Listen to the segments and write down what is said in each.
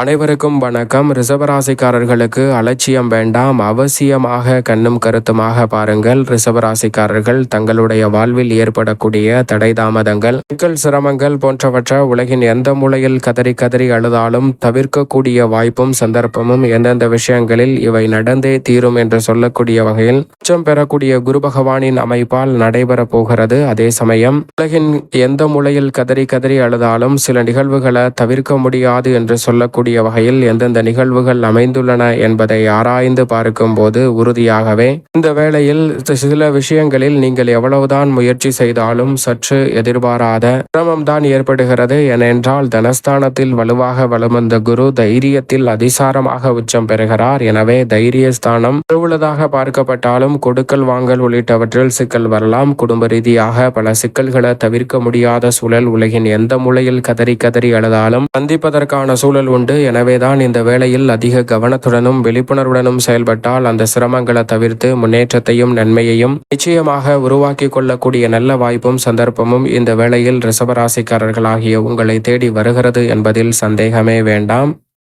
அனைவருக்கும் வணக்கம். ரிசவராசிக்காரர்களுக்கு அலட்சியம் வேண்டாம். அவசியமாக கண்ணும் கருத்துமாக பாருங்கள். ரிசவராசிக்காரர்கள் தங்களுடைய வாழ்வில் ஏற்படக்கூடிய தடை தாமதங்கள் சிக்கல் சிரமங்கள் போன்றவற்றை உலகின் எந்த மூலையில் கதறி கதறி அழுதாலும் தவிர்க்கக்கூடிய வாய்ப்பும் சந்தர்ப்பமும் எந்தெந்த விஷயங்களில் இவை நடந்தே தீரும் என்று சொல்லக்கூடிய வகையில் உச்சம் பெறக்கூடிய குரு பகவானின் அமைப்பால் நடைபெறப் போகிறது. அதே சமயம் உலகின் எந்த மூலையில் கதறி கதறி அழுதாலும் சில நிகழ்வுகளை தவிர்க்க முடியாது என்று சொல்லக்கூடிய வகையில் எந்தெந்த நிகழ்வுகள் அமைந்துள்ளன என்பதை ஆராய்ந்து பார்க்கும்போது உறுதியாகவே இந்த வேளையில் சில விஷயங்களில் நீங்கள் எவ்வளவுதான் முயற்சி செய்தாலும் சற்று எதிர்பாராத சிரமம்தான் ஏற்படுகிறது. ஏனென்றால் தனஸ்தானத்தில் வலுவாக வலம் வந்த குரு தைரியத்தில் அதிசாரமாக உச்சம் பெறுகிறார். எனவே தைரியஸ்தானம் திருவுள்ளதாக பார்க்கப்பட்டாலும் கொடுக்கல் வாங்கல் உள்ளிட்டவற்றில் சிக்கல் வரலாம். குடும்ப ரீதியாக பல சிக்கல்களை தவிர்க்க முடியாத சூழல் உலகின் எந்த மூலையில் கதறி கதறி அழுதாலும் சந்திப்பதற்கான சூழல் உண்டு. எனவேதான் இந்த வேளையில் அதிக கவனத்துடனும் விழிப்புணர்வுடனும் செயல்பட்டால் அந்த சிரமங்களை தவிர்த்து முன்னேற்றத்தையும் நன்மையையும் நிச்சயமாக உருவாக்கி கொள்ளக்கூடிய நல்ல வாய்ப்பும் சந்தர்ப்பமும் இந்த வேளையில் ரிசவராசிக்காரர்களாகிய உங்களை தேடி வருகிறது என்பதில் சந்தேகமே வேண்டாம்.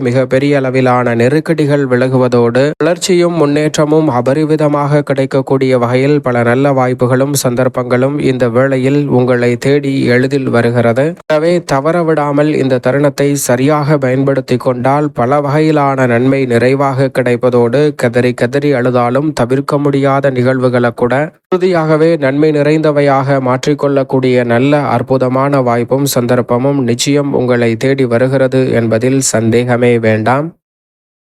மிக பெரிய அளவிலான நெருக்கடிகள் விலகுவதோடு வளர்ச்சியும் முன்னேற்றமும் அபரிவிதமாக கிடைக்கக்கூடிய வகையில் பல நல்ல வாய்ப்புகளும் சந்தர்ப்பங்களும் இந்த வேளையில் உங்களை தேடி எளிதில் வருகிறது. எனவே தவறவிடாமல் இந்த தருணத்தை சரியாக பயன்படுத்தி கொண்டால் பல வகையிலான நன்மை நிறைவாக கிடைப்பதோடு கதறி கதறி அழுதாலும் தவிர்க்க முடியாத நிகழ்வுகளை கூட உறுதியாகவே நன்மை நிறைந்தவையாக மாற்றிக்கொள்ளக்கூடிய நல்ல அற்புதமான வாய்ப்பும் சந்தர்ப்பமும் நிச்சயம் உங்களை தேடி வருகிறது என்பதில் சந்தேகமே வேண்டாம்.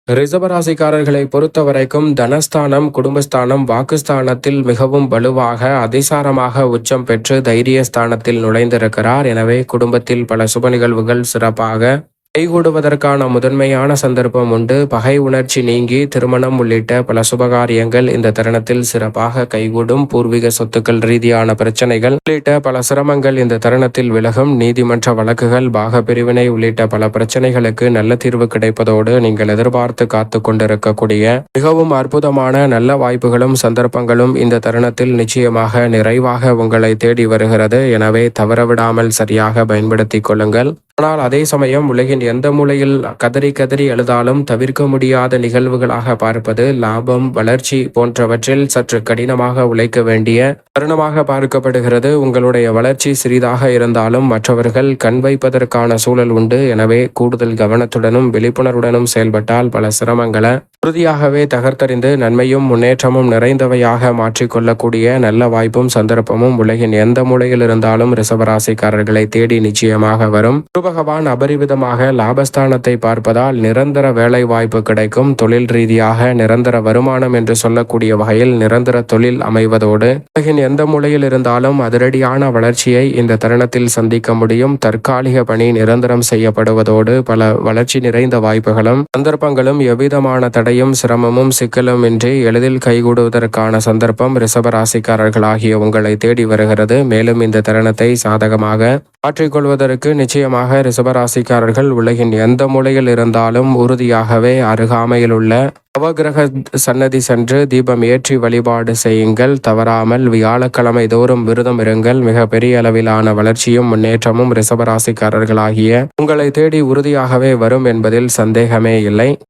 ரிசபராசிக்காரர்களை பொறுத்த வரைக்கும் தனஸ்தானம் குடும்பஸ்தானம் வாக்குஸ்தானத்தில் மிகவும் வலுவாக அதிசாரமாக உச்சம் பெற்று தைரியஸ்தானத்தில் நுழைந்திருக்கிறார். எனவே குடும்பத்தில் பல சுப நிகழ்வுகள் சிறப்பாக கைகூடுவதற்கான முதன்மையான சந்தர்ப்பம் உண்டு. பகை உணர்ச்சி நீங்கி திருமணம் உள்ளிட்ட பல சுபகாரியங்கள் இந்த தருணத்தில் சிறப்பாக கைகூடும் பூர்வீக சொத்துக்கள் ரீதியான பிரச்சனைகள் உள்ளிட்ட பல சிரமங்கள் இந்த தருணத்தில் விலகும். நீதிமன்ற வழக்குகள் பாக பிரிவினை உள்ளிட்ட பல பிரச்சனைகளுக்கு நல்ல தீர்வு கிடைப்பதோடு நீங்கள் எதிர்பார்த்து காத்து கொண்டிருக்கக்கூடிய மிகவும் அற்புதமான நல்ல வாய்ப்புகளும் சந்தர்ப்பங்களும் இந்த தருணத்தில் நிச்சயமாக நிறைவாக உங்களை தேடி வருகிறது. எனவே தவறவிடாமல் சரியாக பயன்படுத்திக் கொள்ளுங்கள். ஆனால் அதே சமயம் உலகின் எந்த மூலையில் கதறி கதறி அழுதாலும் தவிர்க்க முடியாத நிகழ்வுகளாக பார்ப்பது லாபம் வளர்ச்சி போன்றவற்றில் சற்று கடினமாக உழைக்க வேண்டிய தருணமாக பார்க்கப்படுகிறது. உங்களுடைய வளர்ச்சி சிறிதாக இருந்தாலும் மற்றவர்கள் கண் வைப்பதற்கான சூழல் உண்டு. எனவே கூடுதல் கவனத்துடனும் விழிப்புணர்வுடனும் செயல்பட்டால் பல சிரமங்களை உறுதியாகவே தகர்த்தறிந்து நன்மையும் முன்னேற்றமும் நிறைந்தவையாக மாற்றிக்கொள்ளக்கூடிய நல்ல வாய்ப்பும் சந்தர்ப்பமும் உலகின் எந்த மூலையில் இருந்தாலும் ரிசவராசிக்காரர்களை தேடி நிச்சயமாக வரும். குரு பகவான் அபரிவிதமாக லாபஸ்தானத்தை பார்ப்பதால் நிரந்தர வேலை வாய்ப்பு கிடைக்கும். தொழில் ரீதியாக நிரந்தர வருமானம் என்று சொல்லக்கூடிய வகையில் நிரந்தர தொழில் அமைவதோடு உலகின் எந்த மூலையில் இருந்தாலும் அதிரடியான வளர்ச்சியை இந்த தருணத்தில் சந்திக்க முடியும். தற்காலிக பணி நிரந்தரம் செய்யப்படுவதோடு பல வளர்ச்சி நிறைந்த வாய்ப்புகளும் சந்தர்ப்பங்களும் எவ்விதமான தடையும் சிரமமும் சிக்கலும் இன்றி எளிதில் கைகூடுவதற்கான சந்தர்ப்பம் ரிஷபராசிக்காரர்களாகிய உங்களை தேடி வருகிறது. மேலும் இந்த தருணத்தை சாதகமாக மாற்றிக்கொள்வதற்கு நிச்சயமாக ரிஷபராசிக்காரர்கள் உலகின் எந்த மூலையில் இருந்தாலும் உறுதியாகவே அருகாமையில் உள்ள நவகிரக சன்னதி சென்று தீபம் ஏற்றி வழிபாடு செய்யுங்கள். தவறாமல் வியாழக்கிழமை தோறும் விரதம் இருங்கள். மிக பெரிய அளவிலான வளர்ச்சியும் முன்னேற்றமும் ரிஷபராசிக்காரர்களாகிய உங்களை தேடி உறுதியாகவே வரும் என்பதில் சந்தேகமே இல்லை.